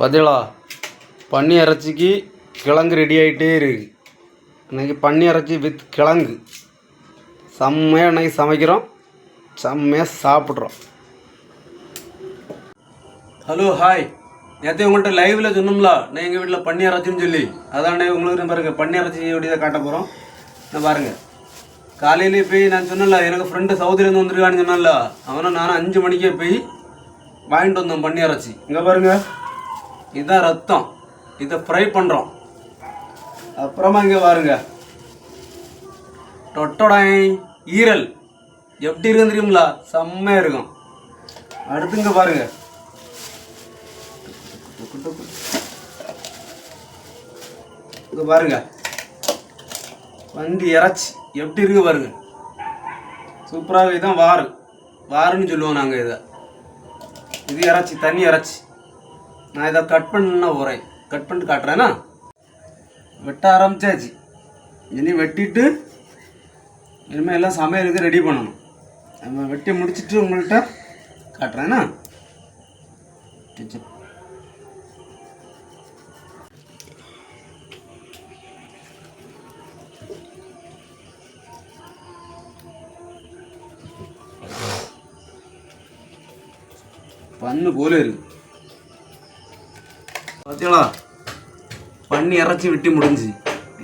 பதிலா பன்னி இறைச்சிக்கு கிழங்கு ரெடி ஆகிட்டே இருக்கு. இன்றைக்கி பன்னி இறைச்சி வித் கிழங்கு. செம்மையாக இன்றைக்கி சமைக்கிறோம். செம்மையாக சாப்பிட்றோம். ஹலோ ஹாய் நேற்று உங்கள்கிட்ட லைவில் சொன்னோம்ல நான் எங்கள் வீட்டில் பன்னி இறைச்சின்னு சொல்லி. அதானே உங்களுக்கு பாருங்கள் பன்னி இறைச்சி எப்படி தான் காட்ட போகிறோம் நான் பாருங்கள் காலையிலே போய் நான் சொன்னல எனக்கு ஃப்ரெண்டு சவுதிலேருந்து வந்திருக்கான்னு சொன்னல அவனை நானும் அஞ்சு மணிக்கே போய் வாங்கிட்டு வந்தோம் பன்னி இறைச்சி இங்கே பாருங்கள் இதுதான் ரத்தம். இதை ஃப்ரை பண்ணுறோம் அப்புறமா இங்கே பாருங்க. டொட்டோடாய் ஈரல். எப்படி இருக்கும் தெரியுங்களா? செம்மையாக இருக்கும். அடுத்து இங்கே பாருங்க. இங்கே பாருங்க. வண்டி இறைச்சி. எப்படி இருக்கு பாருங்க. சூப்பராக இதுதான் வாறு. வாருன்னு சொல்லுவோம் நாங்கள் இதை. இது இறைச்சி தண்ணி இறைச்சி. நான் இதை கட் பண்ண போகிறேன் கட் பண்ணிட்டு காட்டுறேன்னா? வெட்ட ஆரம்பிச்சாச்சு. இனி வெட்டிட்டு இனிமேல் எல்லாம் சமையலுக்கு ரெடி பண்ணணும். நம்ம வெட்டி முடிச்சிட்டு உங்கள்கிட்ட காட்டுறேன்னா? சரி. பண்ணு போல இருக்கு. பார்த்தீங்களா பண்ணி இறைச்சி வெட்டி முடிஞ்சு.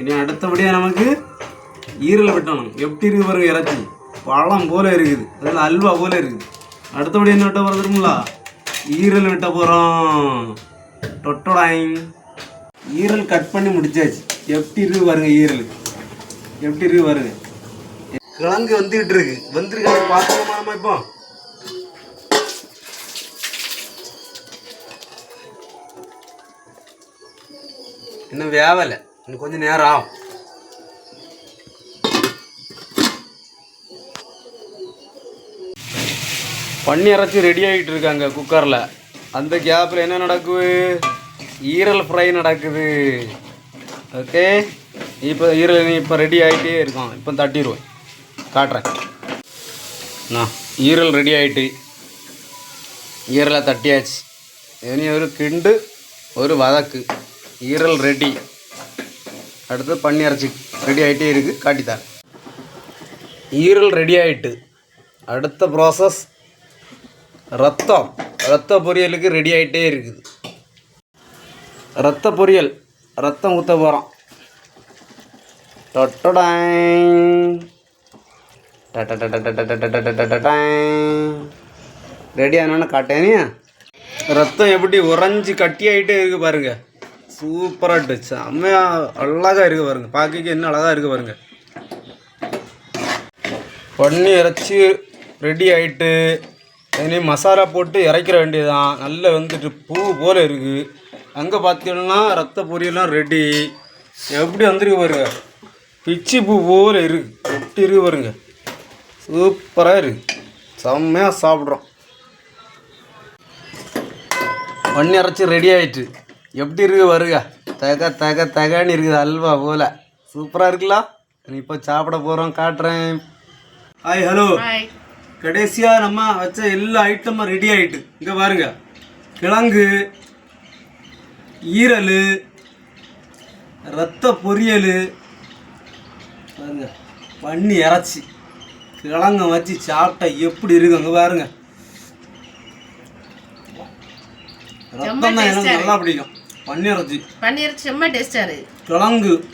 இனி அடுத்தபடியாக நமக்கு ஈரல் வெட்டணும். எப்படி இருக்கு பாருங்க இறைச்சி. பழம் போல இருக்குது. அதில் அல்வா போல இருக்குது. அடுத்தபடி என்ன வெட்ட போகிறதுங்களா ஈரல் வெட்ட போகிறோம் டொட்டோடாயிங் ஈரல் கட் பண்ணி முடிச்சாச்சு. எப்படி இருக்கு பாருங்க ஈரல். எப்படி இருக்கு பாருங்க. கிழங்கு வந்துகிட்டு இருக்கு. வந்திருக்காங்க பார்த்துக்கோமா நம்ம இப்போ? இன்னும் வேவலை. இன்னும் கொஞ்சம் நேரம் ஆகும். பண்ணி இறைச்சி ரெடி ஆகிட்டு இருக்காங்க குக்கரில் அந்த கேப்பில் என்ன நடக்குது? ஈரல் ஃப்ரை நடக்குது. ஓகே இப்போ ஈரல் இப்போ ரெடி ஆகிட்டே இருக்கும். இப்போ தட்டிடுவேன் காட்டுறேன். நான் ஈரல் ரெடி ஆகிட்டு ஈரலை தட்டியாச்சு. இனி ஒரு கிண்டு ஒரு வதக்கு. ஈரல் ரெடி அடுத்து பன்னி அரைச்சி ரெடி ஆகிட்டே இருக்குது காட்டித்தார் ஈரல் ரெடி ஆகிட்டு அடுத்த ப்ராசஸ் ரத்தம். ரத்த பொரியலுக்கு ரெடி ஆகிட்டே இருக்குது. ரத்த பொரியல் ரத்தம் ஊற்ற போகிறோம் ரெடி ஆனோன்னு காட்டேனே ரத்தம் எப்படி உறைஞ்சி கட்டி ஆகிட்டே இருக்குது பாருங்கள் சூப்பராக செம்மையா அழகாக இருக்குது பாருங்க. பார்க்க என்ன அழகாக இருக்குது பாருங்க. பண்ணி இறைச்சி ரெடி ஆகிட்டு இனி மசாலா போட்டு இறக்கிற வேண்டியதுதான். நல்லா வந்துட்டு பூ போல் இருக்குது அங்கே பார்த்தீங்கன்னா ரத்த பொரியெல்லாம் ரெடி எப்படி வந்துருக்கு பாருங்க. பிச்சி பூ போல் இருக்குது எப்படி இருக்கு பாருங்க. சூப்பராக இருக்குது செம்மையாக சாப்பிட்றோம். பண்ணி இறச்சி ரெடி ஆகிட்டு எப்படி இருக்கு வருக தக தக தகன்னு இருக்குது அல்வா போல. சூப்பராக இருக்குல்ல? இப்போ சாப்பிட போகிறோம் காட்டுறேன். ஹாய் ஹலோ கடைசியாக நம்ம வச்ச எல்லா ஐட்டமும் ரெடி ஆயிட்டு. இங்கே பாருங்க. கிழங்கு ஈரல் ரத்த பொரியல் பாருங்க பண்ணி இறைச்சி. கிழங்க வச்சு சாப்பிட்டா எப்படி இருக்கு அங்கே பாருங்க. ரத்தம் தான் எனக்கு நல்லா பிடிக்கும். பண்ணி இறைச்சி பன்னீர் செம்ம டேஸ்டா இருக்கு. கிழங்கு.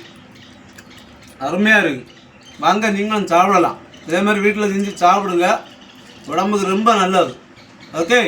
அருமையாக இருக்கு. வாங்க நீங்களும் சாப்பிடலாம். இதே மாதிரி வீட்டில் செஞ்சு சாப்பிடுங்க. உடம்புக்கு ரொம்ப நல்லது. ஓகே